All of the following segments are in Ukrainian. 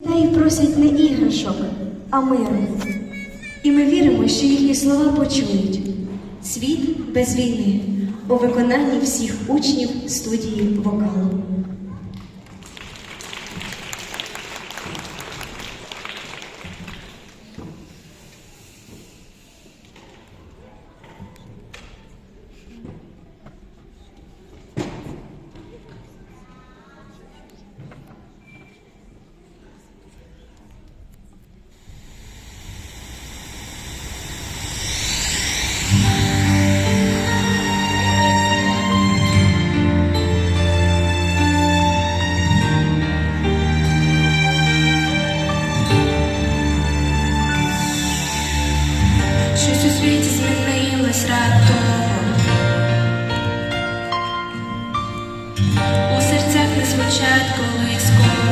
Дітей просять не іграшок, а миру. І ми віримо, що їхні слова почують. Світ без війни у виконанні всіх учнів студії вокалу.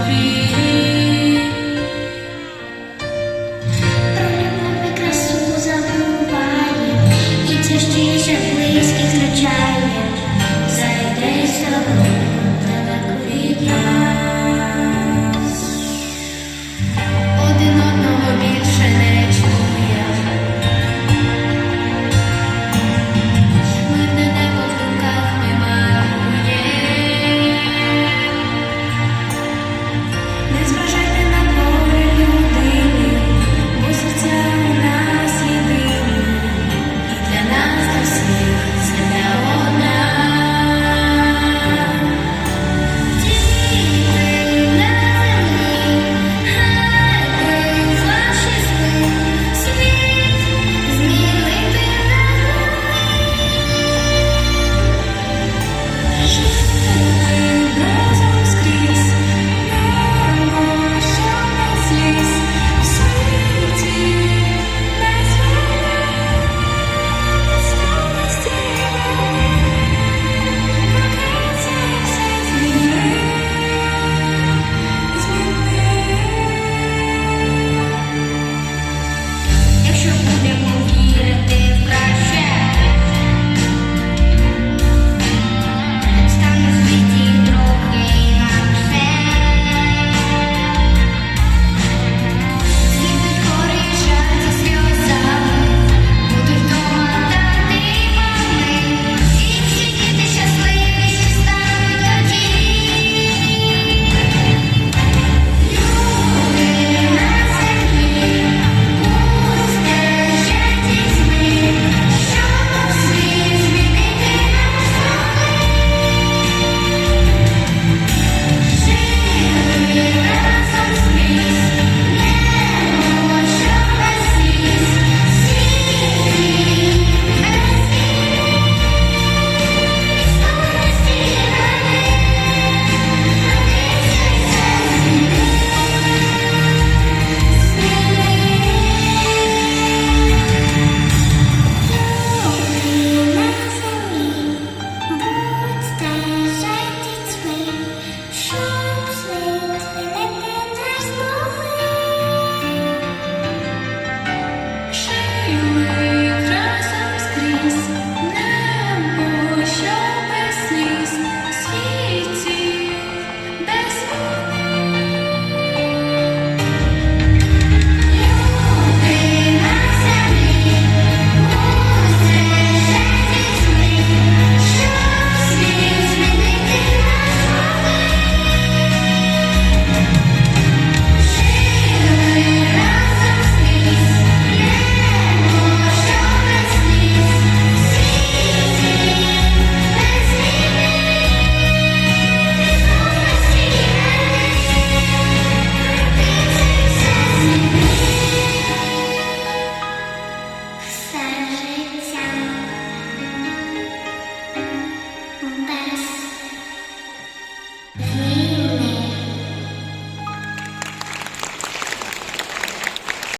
be.